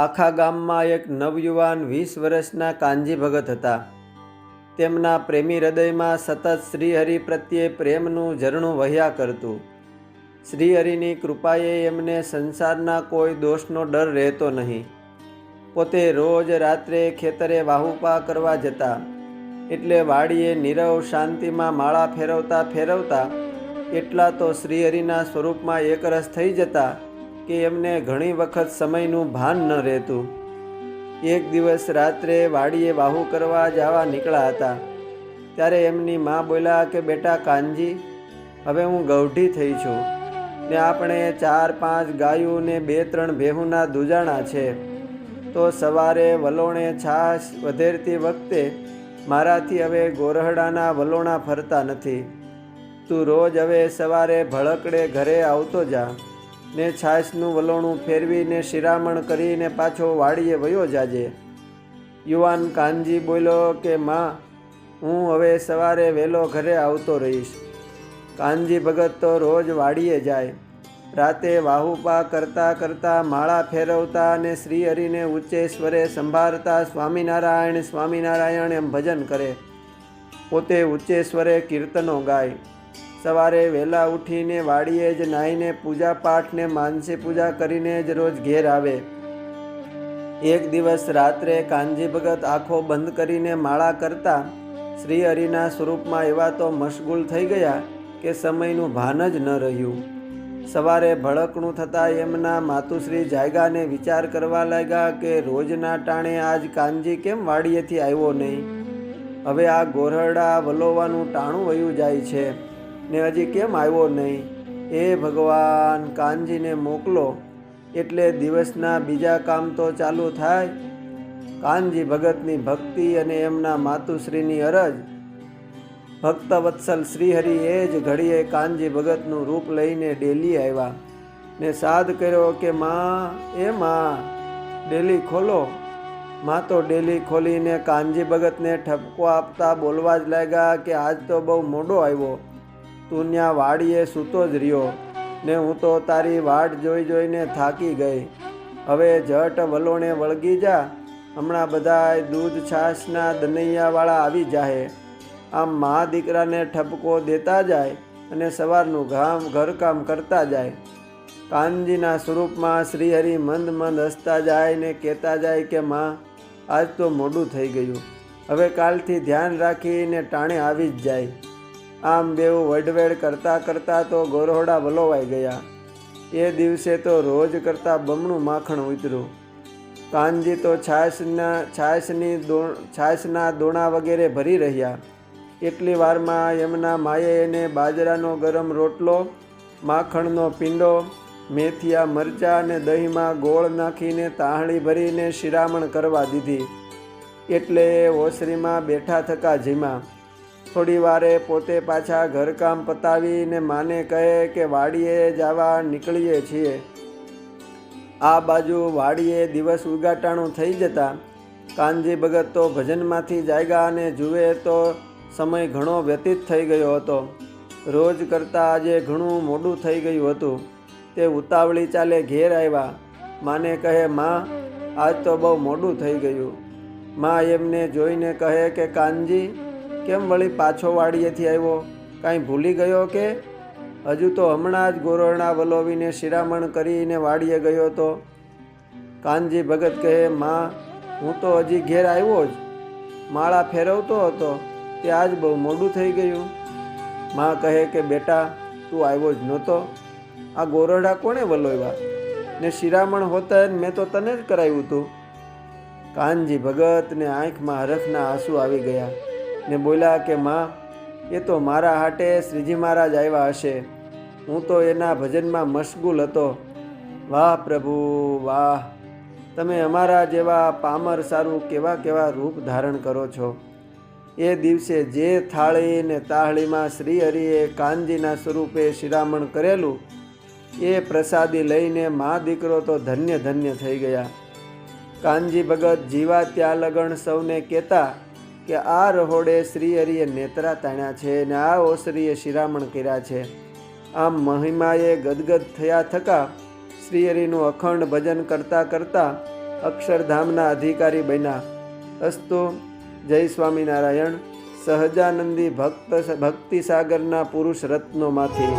આખા ગામમાં એક નવયુવાન વીસ વર્ષના કાનજી ભગત હતા. તેમના પ્રેમી હૃદયમાં સતત શ્રીહરિ પ્રત્યે પ્રેમનું ઝરણું વહ્યા કરતું. શ્રીહરિની કૃપાએ એમને સંસારના કોઈ દોષનો ડર રહેતો નહીં. પોતે રોજ રાત્રે ખેતરે વાહુપા કરવા જતા. એટલે વાડીએ નીરવ શાંતિમાં માળા ફેરવતા ફેરવતા એટલા તો શ્રીહરિના સ્વરૂપમાં એકરસ થઈ જતા કે એમને ઘણી વખત સમયનું ભાન ન રહેતું. એક દિવસ રાત્રે વાડીએ વાહુ કરવા જવા નીકળ્યા હતા. ત્યારે એમની મા બોલ્યા કે, બેટા કાનજી, હવે હું ગૌઢી થઈ છું. ને આપણે ચાર પાંચ ગાયું ને બે ત્રણ ભેહુના દુજાણા છે. તો સવારે વલોણે છાશ વધેરતી વખતે મારાથી હવે ગોરહડાના વલોણા ફરતા નથી. તું રોજ હવે સવારે ભળકડે ઘરે આવતો જા. ને છાશનું વલોણું ફેરવીને શિરામણ કરીને પાછો વાડીએ વયો જાજે. યુવાન કાનજી બોલ્યો કે, માં, હું હવે સવારે વહેલો ઘરે આવતો રહીશ. કાનજી ભગત તો રોજ વાડીએ જાય. રાતે વાહુપા કરતા કરતાં માળા ફેરવતા અને શ્રી હરિને ઊંચે સ્વરે સંભાળતા સ્વામિનારાયણ સ્વામિનારાયણ એમ ભજન કરે. પોતે ઊંચે સ્વરે કીર્તનો ગાય. સવારે વહેલા ઉઠીને વાડીએ જ નાહીને પૂજા પાઠ ને માનસી પૂજા કરીને જ રોજ ઘેર આવે. એક દિવસ રાત્રે કાનજી ભગત આંખો બંધ કરીને માળા કરતા શ્રી હરિના સ્વરૂપમાં એવા તો મશગુલ થઈ ગયા કે સમયનું ભાન જ ન રહ્યું. સવારે ભડકણું થતાં એમના માતુશ્રી જાયગાને વિચાર કરવા લાગ્યા કે રોજના ટાણે આજ કાનજી કેમ વાડીએથી આવ્યો નહીં? હવે આ ગોરડા વલોવાનું ટાણું વયું જાય છે. ને હજી કેમ આવ્યો નહીં? એ ભગવાન, કાનજીને મોકલો. એટલે દિવસના બીજા કામ તો ચાલુ થાય. કાનજી ભગતની ભક્તિ અને એમના માતુશ્રીની અરજ. ભક્ત વત્સલ શ્રીહરિ એ જ ઘડીએ કાનજી ભગતનું રૂપ લઈને ડેલી આવ્યા ને સાદ કર્યો કે, માં, એ માં, ડેલી ખોલો. માં તો ડેલી ખોલીને કાનજી ભગતને ઠપકો આપતા બોલવા જ લાગ્યા કે, આજ તો બહુ મોડો આવ્યો. તું ત્યાં વાડીએ સૂતો જ રહ્યો. ને હું તો તારી વાટ જોઈ જોઈને થાકી ગઈ. હવે જટ વલોણે વળગી જા. હમણાં બધા દૂધ છાશના દનૈયાવાળા આવી જાહે. આમ મા દીકરાને ઠપકો દેતા જાય અને સવારનું ગામ ઘરકામ કરતા જાય. કાનજીના સ્વરૂપમાં શ્રીહરિ મંદ મંદ હસતા જાય ને કહેતા જાય કે, માં, આજ તો મોડું થઈ ગયું. હવે કાલથી ધ્યાન રાખીને ટાણે આવી જ જાય. આમ બેઉ વડવેડ કરતાં કરતાં તો ગોરહોડા વલોવાઈ ગયા. એ દિવસે તો રોજ કરતાં બમણું માખણ ઉતર્યું. કાનજી તો છાશના છાશની છાશના દોણા વગેરે ભરી રહ્યા. એટલી વારમાં એમના માએ એને બાજરાનો ગરમ રોટલો, માખણનો પીંડો, મેથિયા મરચાં અને દહીંમાં ગોળ નાખીને તાહણી ભરીને શિરામણ કરવા દીધી. એટલે ઓસરીમાં બેઠા થકા જીમા થોડી વારે પોતે પાછા ઘરકામ પતાવીને માને કહે કે વાડીએ જવા નીકળીએ છીએ. આ બાજુ વાડીએ દિવસ ઉગાટાણું થઈ જતા કાનજી ભગત તો ભજનમાંથી જાગ્યા અને જુએ તો સમય ઘણો વ્યતીત થઈ ગયો હતો. રોજ કરતાં આજે ઘણું મોડું થઈ ગયું હતું. તે ઉતાવળી ચાલે ઘેર આવ્યા. માને કહે, માં, આજ તો બહુ મોડું થઈ ગયું. માં એમને જોઈને કહે કે, કાનજી કેમ વળી પાછો વાડીએથી આવ્યો? કાંઈ ભૂલી ગયો કે? હજુ તો હમણાં જ ગોરણા વલોવીને શિરામણ કરીને વાડીએ ગયો હતો કાનજી ભગત કહે, માં, હું તો હજી ઘેર આવ્યો જ. માળા ફેરવતો હતો. તે આજ બહુ મોડું થઈ ગયું. માં કહે કે, બેટા, તું આવ્યો જ નહોતો. આ ગોરડા કોણે વલોવ્યા? ને શિરામણ હોતા મેં તો તને જ કરાવ્યું હતું કાનજી ભગતને આંખમાં હરખના આંસુ આવી ગયા. ને બોલ્યા કે, માં, એ તો મારા હાટે શ્રીજી મહારાજ આવ્યા હશે. હું તો એના ભજનમાં મશગુલ હતો. વાહ પ્રભુ, વાહ. તમે અમારા જેવા પામર સારું કેવા કેવા રૂપ ધારણ કરો છો. એ દિવસે જે થાળી ને શ્રી હરિએ કાનજીના સ્વરૂપે શિરામણ કરેલું, એ પ્રસાદી લઈને મા દીકરો તો ધન્ય ધન્ય થઈ ગયા. કાનજી ભગત જીવા ત્યાં લગણ સૌને કહેતા કે આ રહોડે શ્રી હરિએ નેત્રા તાણ્યા છે અને આ ઓસરીએ શિરામણ કર્યા છે. આમ મહિમાએ ગદગદ થયા થકા શ્રી શ્રીહરિનું અખંડ ભજન કરતાં કરતાં અક્ષરધામના અધિકારી બન્યા. અસ્તુ, જય સ્વામિનારાયણ, સહજાનંદી ભક્ત, ભક્તિસાગરના પુરુષ રત્નોમાંથી